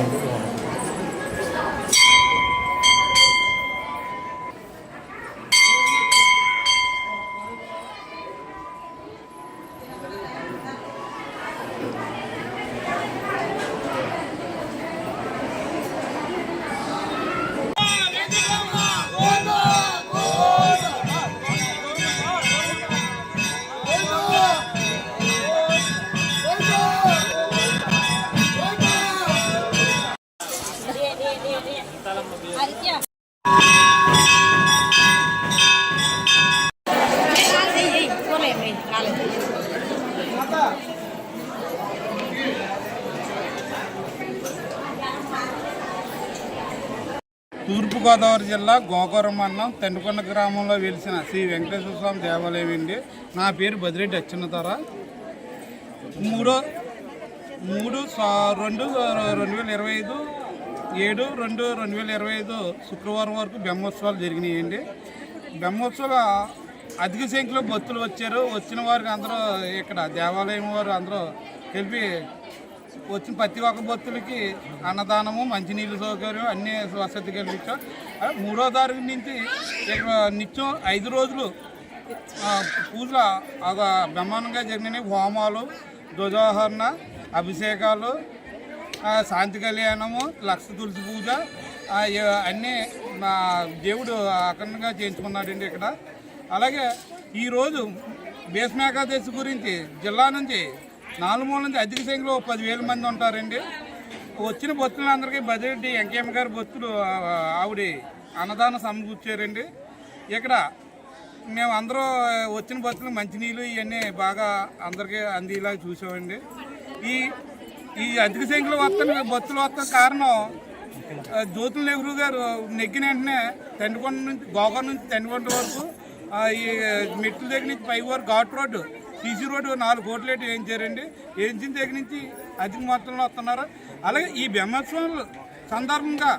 Oh, తూర్పుగోదావరి జిల్లా గోకూరం మండలం తెండుకొండ గ్రామంలో వెలిసిన శ్రీ వెంకటేశ్వర స్వామి దేవాలయం అండి. నా పేరు బదిరెడ్డి అచ్చున్నతార. మూడో మూడు రెండు రెండు వేల ఇరవై ఐదు ఏడు రెండు రెండు వేల ఇరవై ఐదు శుక్రవారం వరకు బ్రహ్మోత్సవాలు జరిగినాయండి. బ్రహ్మోత్సవాలు అధిక సంఖ్యలో భక్తులు వచ్చారు. వచ్చిన వారికి అందరూ ఇక్కడ దేవాలయం వారు అందరూ కలిపి వచ్చిన ప్రతి ఒక్క భక్తులకి అన్నదానము మంచినీళ్ళ సౌకర్యం అన్ని వసతి కలిగించాం మూడో తారీఖు నుంచి ఇక్కడ నిత్యం ఐదు రోజులు పూజ పూజలు ఒక బ్రహ్మాండంగా జరిగినాయి. హోమాలు ధ్వజాహరణ అభిషేకాలు శాంతి కళ్యాణము లక్ష తులసి పూజ అన్నీ మా దేవుడు అఖండంగా చేయించుకున్నాడండి ఇక్కడ. అలాగే ఈరోజు భీష్మేకాదశి గురించి జిల్లా నుంచి నాలుగు మూల నుంచి అధిక సంఖ్యలో పదివేల మంది ఉంటారండి. వచ్చిన భక్తులందరికీ బదిరెడ్డి వెంకయ్య గారి భక్తులు ఆవిడ అన్నదానం సమకూర్చారండి. ఇక్కడ మేము అందరూ వచ్చిన భక్తులు మంచినీళ్ళు ఇవన్నీ బాగా అందరికీ అందేలాగా చూసామండి. ఈ ఈ అధిక సంఖ్యలో వస్తున్న భక్తులు వస్తున్న కారణం జ్యోతుల నెహ్రూ గారు నెగ్గిన వెంటనే తండ్రికొండ నుంచి గోకర్ నుంచి తండ్రికొండ వరకు ఈ మెట్ల దగ్గర నుంచి పై వరకు ఘాట్ రోడ్డు సీసీ రోడ్డు నాలుగు కోట్లు పెట్టి వేయించారండి వేయించిన దగ్గర నుంచి అధిక మొత్తంలో వస్తున్నారు. అలాగే ఈ బ్రహ్మోత్సవాలు సందర్భంగా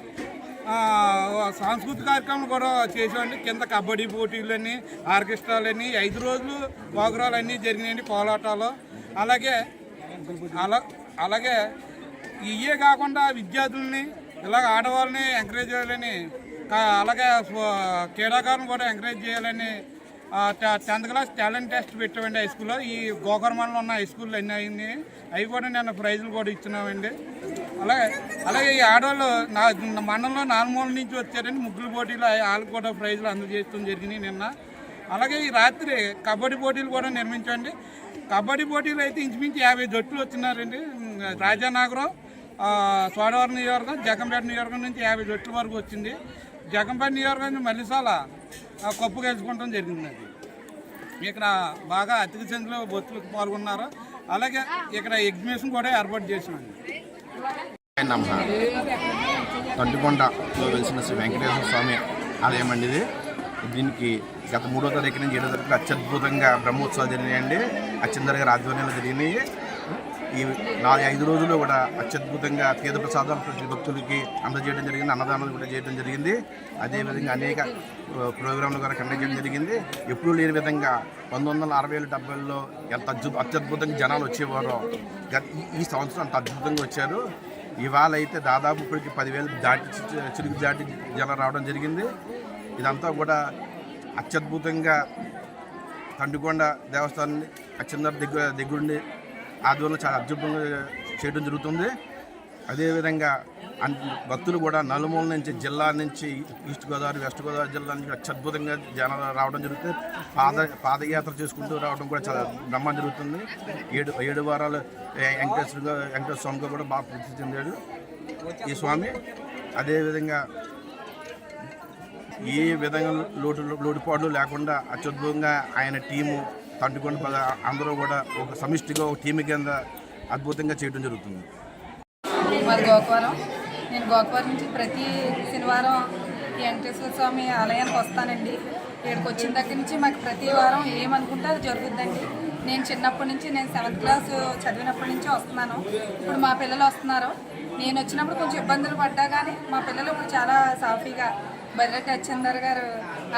సాంస్కృతిక కార్యక్రమాలు కూడా చేసామండి కింద కబడ్డీ పోటీలని ఆర్కెస్ట్రాలని ఐదు రోజులు ప్రోగ్రాలు అన్నీ జరిగినాయండి కోలాటాలు అలాగే అలా అలాగే ఇవే కాకుండా విద్యార్థులని ఇలాగ ఆడవాళ్ళని ఎంకరేజ్ చేయాలని అలాగే క్రీడాకారులను కూడా ఎంకరేజ్ చేయాలని టెన్త్ క్లాస్ టాలెంట్ టెస్ట్ పెట్టామండి హై స్కూల్లో ఈ గోకర్మల్లో ఉన్న హై స్కూల్లో ఎన్ని అయింది. అవి కూడా నేను ప్రైజులు కూడా ఇచ్చినామండి. అలాగే అలాగే ఈ ఆడవాళ్ళు నా మండలంలో నాలుగు నుంచి వచ్చారండి. ముగ్గులు పోటీలు వాళ్ళకి కూడా ప్రైజులు అందజేయడం జరిగినాయి నిన్న. అలాగే ఈ రాత్రి కబడ్డీ పోటీలు కూడా నిర్మించండి. కబడ్డీ పోటీలు అయితే ఇంచుమించు యాభై జట్లు వచ్చినారండి. రాజానగరం సోడవరం నియోజకవర్గం జగంపేట నియోజకవర్గం నుంచి యాభై జట్ల వరకు వచ్చింది. జగంపేట నియోజకవర్గం నుంచి మల్లిసాల కప్పు గెలుచుకోవడం జరిగిందండి ఇక్కడ బాగా అతిథి సంఖ్యలో భక్తులకు పాల్గొన్నారు. అలాగే ఇక్కడ ఎగ్జిబిషన్ కూడా ఏర్పాటు చేసినాను నమ్మ తంటికొండలో వెలిసిన శ్రీ వెంకటేశ్వర స్వామి ఆలయం అండి ఇది. దీనికి గత మూడో తారీఖు నుంచి ఏడో తారీఖు అత్యద్భుతంగా బ్రహ్మోత్సవాలు జరిగినాయండి. అత్యందర ఆధ్వర్యంలో జరిగినాయి. ఈ నాలుగు ఐదు రోజులు కూడా అత్యద్భుతంగా తీర్థ ప్రసాదాలు ప్రతి భక్తులకి అందజేయడం జరిగింది అన్నదానాలు కూడా చేయడం జరిగింది. అదేవిధంగా అనేక ప్రోగ్రాంలు కూడా కండక్ట్ చేయడం జరిగింది. ఎప్పుడూ లేని విధంగా పంతొమ్మిది వందల అరవై ఏడు డెబ్బైలో ఎంత అద్భుత అత్యద్భుతంగా జనాలు వచ్చేవారో ఈ- సంవత్సరం అంత అద్భుతంగా వచ్చారు. ఇవాళ అయితే దాదాపు ఇప్పటికి పదివేలు దాటి చి- చిరుగు దాటి జనం రావడం జరిగింది. ఇదంతా కూడా అత్యద్భుతంగా తండుకొండ దేవస్థానాన్ని అత్యంత దగ్గర దగ్గరుండి ఆధ్వర్యంలో చాలా అద్భుతంగా చేయడం జరుగుతుంది. అదేవిధంగా భక్తులు కూడా నలుమూల నుంచి జిల్లా నుంచి ఈస్ట్ గోదావరి వెస్ట్ గోదావరి జిల్లా నుంచి అత్యద్భుతంగా జనాలు రావడం జరుగుతుంది. పాద పాదయాత్ర చేసుకుంటూ రావడం కూడా చాలా బ్రహ్మం జరుగుతుంది. ఏడు ఏడు వారాలు ఏ- వెంకటేశ్వర వెంకటేశ్వర స్వామిగా కూడా బాగా ప్రసిద్ధి చెందాడు ఈ స్వామి. అదేవిధంగా ఏ విధంగా లోటు లోటుపాట్లు లేకుండా అత్యద్భుతంగా ఆయన టీము తంటుకొని అందరూ కూడా ఒక సమిష్టిగా ఒక టీం కింద అద్భుతంగా చేయడం జరుగుతుంది. మాది గోకవరం. నేను గోకవరం నుంచి ప్రతి శనివారం ఈ వెంకటేశ్వర స్వామి ఆలయానికి వస్తానండి. ఇక్కడికి వచ్చిన దగ్గర నుంచి మాకు ప్రతి వారం ఏమనుకుంటే అది జరుగుద్దండి నేను చిన్నప్పటి నుంచి నేను సెవెంత్ క్లాస్ చదివినప్పటి నుంచి వస్తున్నాను. ఇప్పుడు మా పిల్లలు వస్తున్నారు. నేను వచ్చినప్పుడు కొంచెం ఇబ్బందులు పడ్డా కానీ మా పిల్లలు ఇప్పుడు చాలా సాఫీగా బర్రెట్ అచ్చందర్ గారు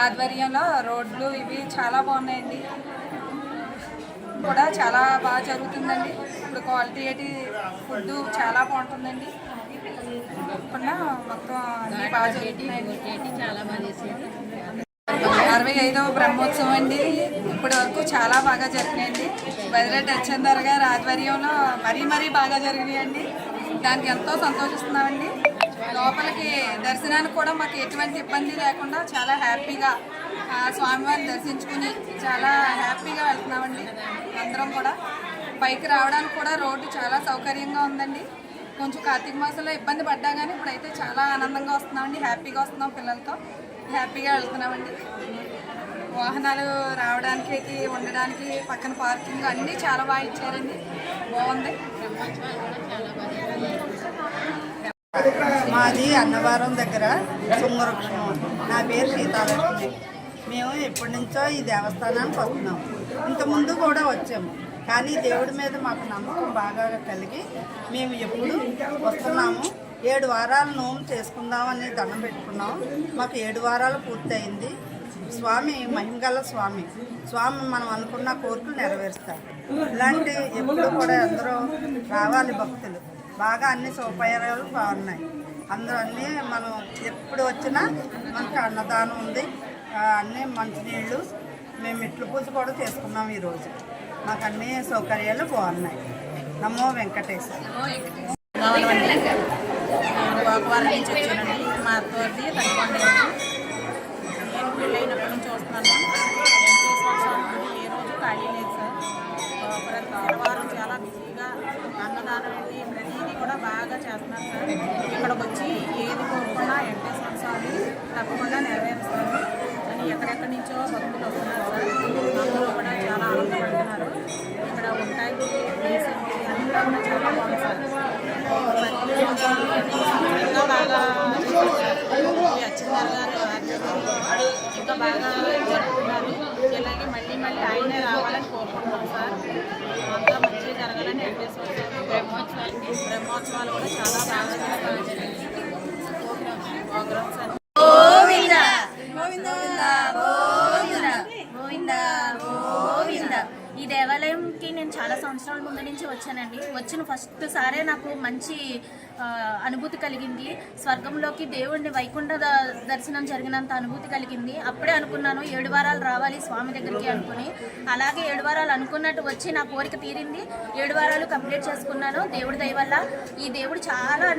ఆధ్వర్యంలో రోడ్లు ఇవి చాలా బాగున్నాయండి. కూడా చాలా బాగా జరుగుతుందండి. ఇప్పుడు క్వాలిటీ ఏంటి ఫుడ్ చాలా బాగుంటుందండి. తప్పకుండా మొత్తం అన్ని బాగా జరుగుతున్నాయండి. చాలా బాగా చేసేది అరవై ఐదవ బ్రహ్మోత్సవం అండి. ఇప్పటి వరకు చాలా బాగా జరిగినాయండి. బదిరెడ్డి అచ్చందర్ గారు ఆధ్వర్యంలో మరీ మరీ బాగా జరిగినాయండి. దానికి ఎంతో సంతోషిస్తున్నామండి. లోపలికి దర్శనానికి కూడా మాకు ఎటువంటి ఇబ్బంది లేకుండా చాలా హ్యాపీగా స్వామివారిని దర్శించుకుని చాలా హ్యాపీగా వెళ్తున్నామండి. అందరం కూడా. పైకి రావడానికి కూడా రోడ్డు చాలా సౌకర్యంగా ఉందండి. కొంచెం కార్తీక మాసంలో ఇబ్బంది పడ్డా కానీ ఇప్పుడైతే చాలా ఆనందంగా వస్తున్నామండి. హ్యాపీగా వస్తున్నాం పిల్లలతో. హ్యాపీగా వెళ్తున్నామండి. వాహనాలు రావడానికి ఉండడానికి పక్కన పార్కింగ్ అన్నీ చాలా బాగా ఇచ్చారండి. బాగుంది. మాది అన్నవరం దగ్గర సుంగవృక్షం నా పేరు సీతాలక్ష్మి. మేము ఎప్పటి నుంచో ఈ దేవస్థానానికి వస్తున్నాం. ఇంతకుముందు కూడా వచ్చాము. కానీ దేవుడి మీద మాకు నమ్మకం బాగా కలిగి మేము ఎప్పుడు వస్తున్నాము. ఏడు వారాలు నోము చేసుకుందామని దండం పెట్టుకున్నాం. మాకు ఏడు వారాలు పూర్తయింది. స్వామి మహిమగల స్వామి. స్వామి మనం అనుకున్న కోరికలు నెరవేరుస్తారు. ఇలాంటి ఎప్పుడు కూడా అందరూ రావాలి భక్తులు. బాగా అన్ని సౌకర్యాలు బాగున్నాయి. అందరూ అన్నీ మనం ఎప్పుడు వచ్చినా మనకి అన్నదానం ఉంది. అన్నీ మంచినీళ్ళు మేము మెట్లు పూజ కూడా చేసుకున్నాం ఈరోజు. మాకు అన్ని సౌకర్యాలు బాగున్నాయి. నమో వెంకటేశ్వర కావాలండి నేను గోకవరం నుంచి వచ్చానండి. మా అత్తవారిది తల్లికొండ నేను పెళ్ళైనప్పటి నుంచి చూస్తున్నాను వెంకటేశ్వర స్వామి ఏ రోజు ఖాళీ లేదు సార్. ఆ, ప్రతి వారం చాలా బిజీగా అన్నదానం ఏంటి ప్రతిదీ కూడా బాగా చేస్తున్నారు సార్. ఇక్కడికి వచ్చి ఏది కోరుకున్నా వెంకటేశ్వర స్వామి తప్పకుండా నెరవేరుస్తారు అని ఎక్కడెక్కడి నుంచో భక్తులు వస్తున్నారు సార్ అందరూ కూడా చాలా ఆనందపడుతున్నారు ఇక్కడ ఉంటాయి రీసెంట్ అంతా కూడా చాలా బాగుంది సార్ ఇంకా బాగా ఈ అచ్చిందర్ గారు ఇంకా బాగా జరుపుకున్నారు ఇలాగే మళ్ళీ మళ్ళీ ఆయనే రావాలని కోరుకుంటున్నాం సార్ అంతా మంచిగా జరగాలని వెంకటేశ్వర స్వామి బ్రహ్మోత్సవాలు బ్రహ్మోత్సవాలు కూడా చాలా బాగా జరిగింది ప్రోగ్రామ్స్ అన్ని నేను చాలా సంవత్సరాల ముందు నుంచి వచ్చానండి. వచ్చిన ఫస్ట్ సారే నాకు మంచి అనుభూతి కలిగింది. స్వర్గంలోకి దేవుడిని వైకుంఠ దర్శనం జరిగినంత అనుభూతి కలిగింది. అప్పుడే అనుకున్నాను ఏడు వారాలు రావాలి స్వామి దగ్గరికి అనుకుని. అలాగే ఏడు వారాలు అనుకున్నట్టు వచ్చి నా కోరిక తీరింది. ఏడు వారాలు కంప్లీట్ చేసుకున్నాను. దేవుడి దయ వల్ల ఈ దేవుడు చాలా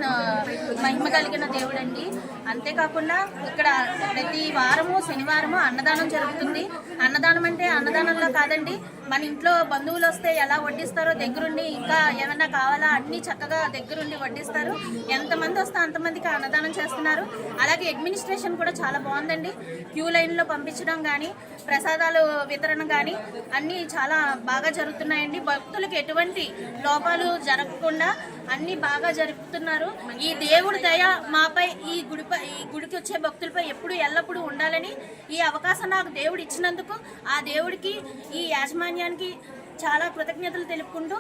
మహిమ కలిగిన దేవుడు అండి అంతేకాకుండా ఇక్కడ ప్రతి వారము శనివారము అన్నదానం జరుగుతుంది. అన్నదానం అంటే అన్నదానంలో కాదండి. మన ఇంట్లో బంధువులు వస్తే ఎలా వడ్డిస్తారో దగ్గరుండి ఇంకా ఏమైనా కావాలా అన్ని చక్కగా దగ్గరుండి వడ్డిస్తారు. ఎంతమంది వస్తే అంతమందికి అన్నదానం చేస్తున్నారు. అలాగే అడ్మినిస్ట్రేషన్ కూడా చాలా బాగుందండి. క్యూ లైన్లో పంపించడం కానీ ప్రసాదాలు వితరణ కానీ అన్నీ చాలా బాగా జరుగుతున్నాయండి. భక్తులకు ఎటువంటి లోపాలు జరగకుండా అన్నీ బాగా జరుపుతున్నారు. ఈ దేవుడి దయ మాపై ఈ గుడిపై ఈ గుడికి వచ్చే భక్తులపై ఎప్పుడు ఎల్లప్పుడూ ఉండాలని ఈ అవకాశం నాకు దేవుడు ఇచ్చినందుకు ఆ దేవుడికి ఈ యాజమాన్యానికి చాలా కృతజ్ఞతలు తెలుపుకుంటూ